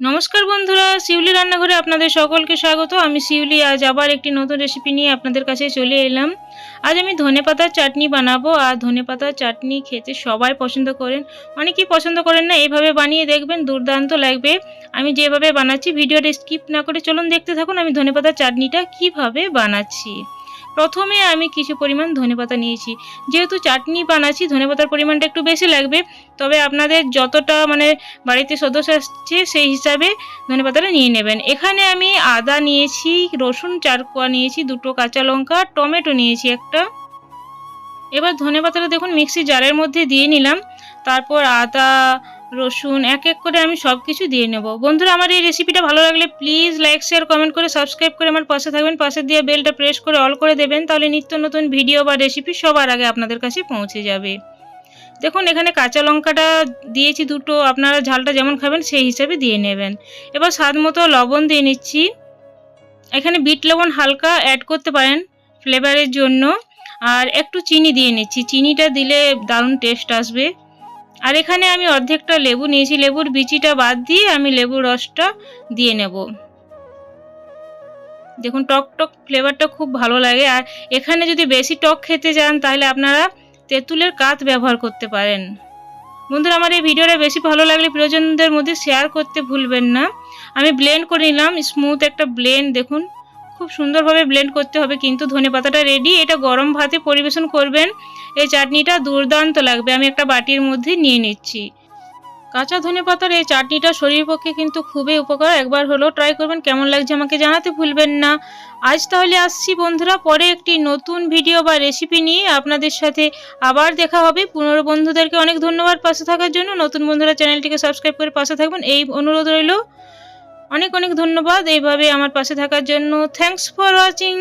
নমস্কার বন্ধুরা, শিউলি রান্নাঘরে আপনাদের সকলকে স্বাগত। আমি শিউলি, আজ আবার একটি নতুন রেসিপি নিয়ে আপনাদের কাছে চলে এলাম। আজ আমি ধনেপাতার চাটনি বানাবো, আর ধনেপাতার চাটনি খেতে সবাই পছন্দ করেন। অনেকেই পছন্দ করেন না, এইভাবে বানিয়ে দেখবেন, দুর্দান্ত লাগবে। আমি যেভাবে বানাচ্ছি, ভিডিওটা স্কিপ না করে চলুন দেখতে থাকুন, আমি ধনেপাতার চাটনিটা কীভাবে বানাচ্ছি। প্রথমে আমি কিছু পরিমাণ ধনেপাতা নিয়েছি। যেহেতু চাটনি বানাচ্ছি ধনেপাতার পরিমাণটা একটু বেশি লাগবে। তবে আপনাদের যতটা মানে বাড়িতে সদস্য আসছে, সেই হিসাবে ধনে পাতাটা নিয়ে নেবেন। এখানে আমি আদা নিয়েছি, রসুন চার কোয়া নিয়েছি, দুটো কাঁচা লঙ্কা, টমেটো নিয়েছি একটা। এবার ধনে পাতাটা দেখুন, মিক্সি জারের মধ্যে দিয়ে নিলাম। তারপর আদা রসুন, এক এক করে আমি সব কিছু দিয়ে নেব। বন্ধুরা, আমার এই রেসিপিটা ভালো লাগলে প্লিজ লাইক শেয়ার কমেন্ট করে সাবস্ক্রাইব করে আমার পাশে থাকবেন। পাশে দিয়ে বেলটা প্রেস করে অল করে দেবেন, তাহলে নিত্য নতুন ভিডিও বা রেসিপি সবার আগে আপনাদের কাছে পৌঁছে যাবে। দেখুন, এখানে কাঁচা লঙ্কাটা দিয়েছি দুটো, আপনারা ঝালটা যেমন খাবেন সেই হিসাবে দিয়ে নেবেন। এবার স্বাদ মতো লবণ দিয়ে নিচ্ছি। এখানে বিট লবণ হালকা অ্যাড করতে পারেন ফ্লেভারের জন্য। আর একটু চিনি দিয়ে নিচ্ছি। চিনিটা দিলে দারুণ টেস্ট আসবে। আর এখানে আমি অর্ধেকটা লেবু নিয়েছি। লেবুর বিচিটা বাদ দিয়ে আমি লেবুর রসটা দিয়ে নেব। দেখুন, টক টক ফ্লেভারটা খুব ভালো লাগে। আর এখানে যদি বেশি টক খেতে চান, তাহলে আপনারা তেঁতুলের কাত ব্যবহার করতে পারেন। বন্ধুরা, আমার এই ভিডিওটা বেশি ভালো লাগলে প্রিয়জনদের মধ্যে শেয়ার করতে ভুলবেন না। আমি ব্লেন্ড করে নিলাম স্মুথ একটা ব্লেন্ড দেখুন। খুব সুন্দরভাবে ব্লেন্ড করতে হবে, কিন্তু ধনে পাতাটা রেডি এটা গরম ভাতে পরিবেশন করবেন। এই চাটনিটা দুর্দান্ত লাগবে, আমি একটা বাটির মধ্যে নিয়ে নিচ্ছি। কাঁচা ধনে পাতার এই চাটনিটা শরীরের পক্ষে কিন্তু খুবই উপকার, একবার হলেও ট্রাই করবেন, কেমন লাগছে আমাকে জানাতে ভুলবেন না। আজ তাহলে আসছি বন্ধুরা, পরে একটি নতুন ভিডিও বা রেসিপি নিয়ে আপনাদের সাথে আবার দেখা হবে। পুনর বন্ধুদেরকে অনেক ধন্যবাদ পাশে থাকার জন্য। নতুন বন্ধুরা চ্যানেলটিকে সাবস্ক্রাইব করে পাশে থাকবেন। এই অনুরোধ রইল। অনেক অনেক ধন্যবাদ। এইভাবে আমার পাশে থাকার জন্য থ্যাংকস ফর ওয়াচিং